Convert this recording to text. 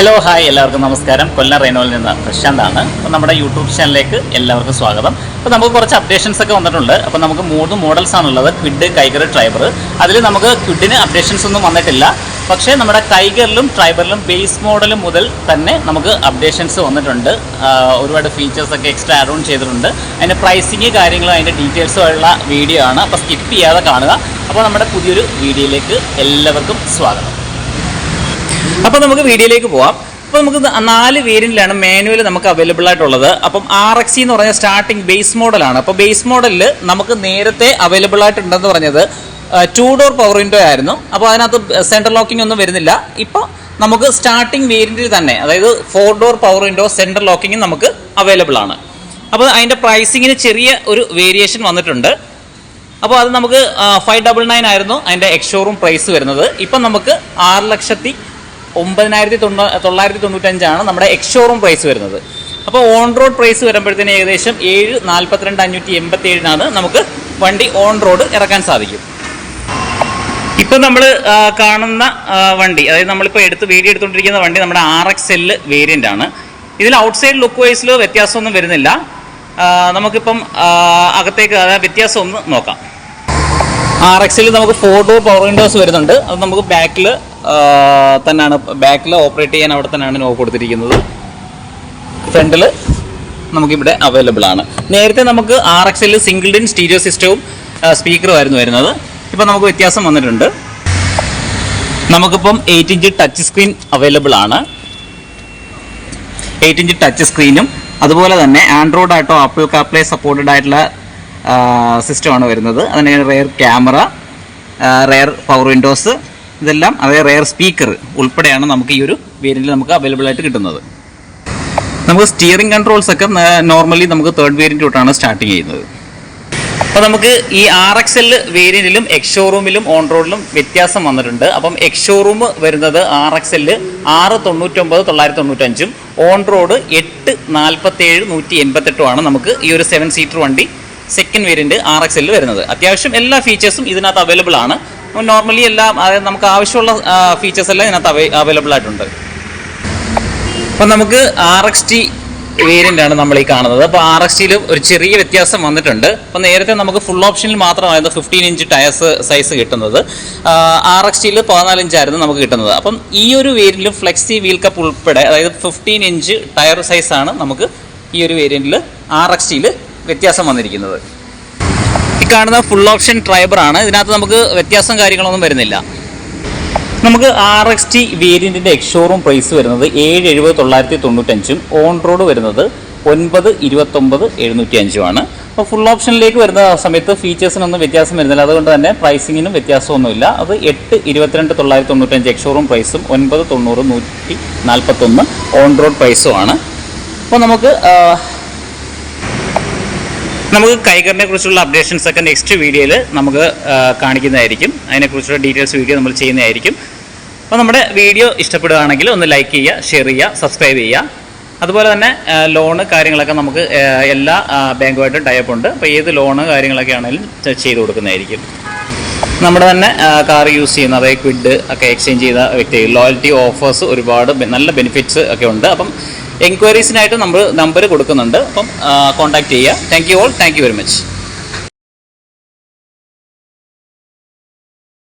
Hello hi എല്ലാവർക്കും നമസ്കാരം. കൊല്ലം റെയ്നോയിൽ നിന്ന് പ്രശാന്താണ്. അപ്പോൾ നമ്മുടെ യൂട്യൂബ് ചാനലിലേക്ക് എല്ലാവർക്കും സ്വാഗതം. അപ്പോൾ നമുക്ക് കുറച്ച് അപ്ഡേഷൻസ് ഒക്കെ വന്നിട്ടുണ്ട്. അപ്പോൾ നമുക്ക് മൂന്ന് മോഡൽസ് ആണുള്ളത്. ക്വിഡ് കൈഗർ ട്രൈബർ അതിൽ നമുക്ക് ക്വിഡിന് അപ്ഡേഷൻസ് ഒന്നും വന്നിട്ടില്ല. പക്ഷേ നമ്മുടെ കൈഗറിലും ട്രൈബറിലും ബേസ് മോഡൽ മുതൽ തന്നെ നമുക്ക് അപ്ഡേഷൻസ് വന്നിട്ടുണ്ട്. ഒരുപാട് ഫീച്ചേഴ്സ് ഒക്കെ എക്സ്ട്രാ ആഡ് ഓൺ ചെയ്തിട്ടുണ്ട്. അതിന്റെ പ്രൈസിങ് കാര്യങ്ങളും അതിന്റെ ഡീറ്റെയിൽസും ഉള്ള വീഡിയോ ആണ്. അപ്പോൾ സ്കിപ്പ് ചെയ്യാതെ കാണുക. അപ്പോൾ നമ്മുടെ പുതിയൊരു വീഡിയോയിലേക്ക് എല്ലാവർക്കും സ്വാഗതം. അപ്പോൾ നമുക്ക് വീഡിയോയിലേക്ക് പോവാം. അപ്പോൾ നമുക്ക് നാല് വേരിയന്റിലാണ് മാനുവൽ നമുക്ക് അവൈലബിൾ ആയിട്ടുള്ളത്. അപ്പം ആർ എക്സ് എന്ന് പറഞ്ഞ സ്റ്റാർട്ടിംഗ് ബേസ് മോഡലാണ് അപ്പോൾ ബേസ് മോഡലിൽ നമുക്ക് നേരത്തെ അവൈലബിൾ ആയിട്ടുണ്ടെന്ന് പറഞ്ഞത് ടു ഡോർ പവർ വിൻഡോ ആയിരുന്നു. അപ്പോൾ അതിനകത്ത് സെൻട്രൽ ലോക്കിംഗ് ഒന്നും വരുന്നില്ല. ഇപ്പോൾ നമുക്ക് സ്റ്റാർട്ടിംഗ് വേരിയന്റിൽ തന്നെ അതായത് four door power window central locking നമുക്ക് അവൈലബിൾ ആണ്. അപ്പോൾ അതിന്റെ പ്രൈസിങ്ങിന് ചെറിയ ഒരു വേരിയേഷൻ വന്നിട്ടുണ്ട്. അപ്പോൾ അത് നമുക്ക് ഫൈവ് ഡബിൾ നയൻ ആയിരുന്നു. അതിന്റെ എക്സ്ഷോറൂം പ്രൈസ് വരുന്നത്. ഇപ്പം നമുക്ക് ആറ് ലക്ഷത്തി ഒമ്പതിനായിരത്തി തൊണ്ണൂ തൊള്ളായിരത്തി തൊണ്ണൂറ്റഞ്ചാണ് നമ്മുടെ എക്സ്ഷോറൂം പ്രൈസ് വരുന്നത്. അപ്പോൾ ഓൺ റോഡ് പ്രൈസ് വരുമ്പോഴത്തേന് ഏകദേശം ഏഴ് നാൽപ്പത്തിരണ്ട് അഞ്ഞൂറ്റി എൺപത്തി ഏഴിനാണ് നമുക്ക് വണ്ടി ഓൺ റോഡ് ഇറക്കാൻ സാധിക്കും. ഇപ്പം നമ്മൾ കാണുന്ന വണ്ടി അതായത് നമ്മളിപ്പോൾ എടുത്ത് വീഡിയോ എടുത്തുകൊണ്ടിരിക്കുന്ന വണ്ടി നമ്മുടെ ആർ എക്സ് എൽ വേരിയന്റ് ആണ്. ഇതിൽ ഔട്ട്സൈഡ് ലുക്ക് വൈസിൽ വ്യത്യാസമൊന്നും വരുന്നില്ല. നമുക്കിപ്പം അകത്തേക്ക് അതായത് വ്യത്യാസം ഒന്ന് നോക്കാം. ആർ എക്സിൽ നമുക്ക് ഫോർ ഡോർ പവർ വിൻഡോസ് വരുന്നുണ്ട്. അത് നമുക്ക് ബാക്കിൽ തന്നെയാണ് ബാക്കിൽ ഓപ്പറേറ്റ് ചെയ്യാൻ അവിടെ തന്നെയാണ് നോ കൊടുത്തിരിക്കുന്നത്. ഫ്രണ്ടിൽ നമുക്കിവിടെ അവൈലബിൾ ആണ്. നേരത്തെ നമുക്ക് ആർ എക്സിൽ സിംഗിൾ ഡിൻ സ്റ്റീരിയോ സിസ്റ്റവും സ്പീക്കറും ആയിരുന്നു വരുന്നത്. ഇപ്പം നമുക്ക് വ്യത്യാസം വന്നിട്ടുണ്ട്. നമുക്കിപ്പം eight inch touch screen available ആണ്. എയ്റ്റ് ഇഞ്ച് ടച്ച് സ്ക്രീനും അതുപോലെ തന്നെ ആൻഡ്രോയിഡ് ആയിട്ടോ ആപ്പിൾ കാപ്ലേ സപ്പോർട്ടഡ് ആയിട്ടുള്ള സിസ്റ്റമാണ് വരുന്നത്. അതിന് rear camera rear power windows ഇതെല്ലാം അതായത് റെയർ സ്പീക്കർ ഉൾപ്പെടെയാണ് നമുക്ക് ഈ ഒരു വേരിയന്റിൽ നമുക്ക് അവൈലബിൾ ആയിട്ട് കിട്ടുന്നത്. നമുക്ക് സ്റ്റിയറിംഗ് കൺട്രോൾസ് ഒക്കെ നോർമലി നമുക്ക് തേർഡ് വേരിയന്റ് തൊട്ടാണ് സ്റ്റാർട്ടിങ് ചെയ്യുന്നത്. അപ്പോൾ നമുക്ക് ഈ ആർ എക്സ് എൽ വേരിയന്റിലും എക്സ് ഷോറൂമിലും ഓൺ റോഡിലും വ്യത്യാസം വന്നിട്ടുണ്ട്. അപ്പം എക്സ് ഷോറൂം വരുന്നത് ആർ എക്സ് എല്ല് ആറ് തൊണ്ണൂറ്റൊമ്പത് തൊള്ളായിരത്തി തൊണ്ണൂറ്റഞ്ചും ഓൺ റോഡ് എട്ട് നാൽപ്പത്തേഴ് നൂറ്റി എൺപത്തെട്ടുമാണ് നമുക്ക് ഈ ഒരു സെവൻ സീറ്റർ വണ്ടി second variant R X L വരുന്നത്. അത്യാവശ്യം എല്ലാ ഫീച്ചേഴ്സും ഇതിനകത്ത് അവൈലബിൾ ആണ്. നോർമലി എല്ലാം അതായത് നമുക്ക് ആവശ്യമുള്ള ഫീച്ചേഴ്സ് എല്ലാം ഇതിനകത്ത് അവൈ അവൈലബിൾ ആയിട്ടുണ്ട്. അപ്പം നമുക്ക് ആർ എക്സ് ടി വേരിയന്റ് ആണ് നമ്മൾ ഈ കാണുന്നത്. അപ്പോൾ ആർ എക്സ് ടിയിൽ ഒരു ചെറിയ വ്യത്യാസം വന്നിട്ടുണ്ട്. അപ്പോൾ നേരത്തെ നമുക്ക് ഫുൾ ഓപ്ഷനിൽ മാത്രമായിരുന്നു ഫിഫ്റ്റീൻ ഇഞ്ച് ടയർസ് സൈസ് കിട്ടുന്നത്. ആർ എക്സ് ടിയിൽ പതിനാല് ഇഞ്ചായിരുന്നു നമുക്ക് കിട്ടുന്നത്. അപ്പം ഈ ഒരു വേരിയന്റിൽ ഫ്ലെക്സി വീൽ കപ്പ് ഉൾപ്പെടെ അതായത് ഫിഫ്റ്റീൻ ഇഞ്ച് ടയർ സൈസാണ് നമുക്ക് ഈ ഒരു വേരിയന്റിൽ ആർ എക്സ് ടിയിൽ വ്യത്യാസം വന്നിരിക്കുന്നത്. കാണുന്ന ഫുൾ ഓപ്ഷൻ ട്രൈബറാണ് ഇതിനകത്ത് നമുക്ക് വ്യത്യാസം കാര്യങ്ങളൊന്നും വരുന്നില്ല. നമുക്ക് ആർ എക്സ് ടി വേരിയന്റിന്റെ എക്സ്ഷോറൂം പ്രൈസ് വരുന്നത് ഏഴ് എഴുപത് തൊള്ളായിരത്തി തൊണ്ണൂറ്റഞ്ചും. ഓൺ റോഡ് വരുന്നത് ഒൻപത് ഇരുപത്തൊമ്പത് എഴുന്നൂറ്റി അഞ്ചുമാണ് അപ്പോൾ ഫുൾ ഓപ്ഷനിലേക്ക് വരുന്ന സമയത്ത് ഫീച്ചേഴ്സിനൊന്നും വ്യത്യാസം വരുന്നില്ല. അതുകൊണ്ട് തന്നെ പ്രൈസിങ്ങിനും വ്യത്യാസമൊന്നുമില്ല. അത് എട്ട് ഇരുപത്തിരണ്ട് തൊള്ളായിരത്തി തൊണ്ണൂറ്റഞ്ച് എക്സ്ഷോറൂം പ്രൈസും ഒൻപത് തൊണ്ണൂറ് നൂറ്റി നാൽപ്പത്തൊന്ന് ഓൺ റോഡ് പ്രൈസുമാണ് അപ്പോൾ നമുക്ക് നമുക്ക് കൈകറിനെ കുറിച്ചുള്ള അപ്ഡേഷൻസ് ഒക്കെ നെക്സ്റ്റ് വീഡിയോയിൽ നമുക്ക് കാണിക്കുന്നതായിരിക്കും. അതിനെക്കുറിച്ചുള്ള ഡീറ്റെയിൽസ് വീഡിയോ നമ്മൾ ചെയ്യുന്നതായിരിക്കും. അപ്പോൾ നമ്മുടെ വീഡിയോ ഇഷ്ടപ്പെടുകയാണെങ്കിൽ ഒന്ന് ലൈക്ക് ചെയ്യുക ഷെയർ ചെയ്യുക സബ്സ്ക്രൈബ് ചെയ്യുക. അതുപോലെ തന്നെ ലോണ് കാര്യങ്ങളൊക്കെ നമുക്ക് എല്ലാ ബാങ്കുമായിട്ടും ടൈപ്പ് ഉണ്ട്. അപ്പോൾ ഏത് ലോണ് കാര്യങ്ങളൊക്കെ ആണെങ്കിലും ചെയ്ത് കൊടുക്കുന്നതായിരിക്കും. നമ്മുടെ തന്നെ കാർ യൂസ് ചെയ്യുന്ന അതായത് ക്വിഡ് ഒക്കെ എക്സ്ചേഞ്ച് ചെയ്ത വ്യക്തി ലോയൽറ്റി ഓഫേഴ്സ് ഒരുപാട് നല്ല ബെനിഫിറ്റ്സ് ഒക്കെ ഉണ്ട്. അപ്പം എൻക്വയറീസിനായിട്ട് നമ്മൾ നമ്പർ കൊടുക്കുന്നുണ്ട്. അപ്പം കോൺടാക്ട് ചെയ്യുക. Thank you all thank you very much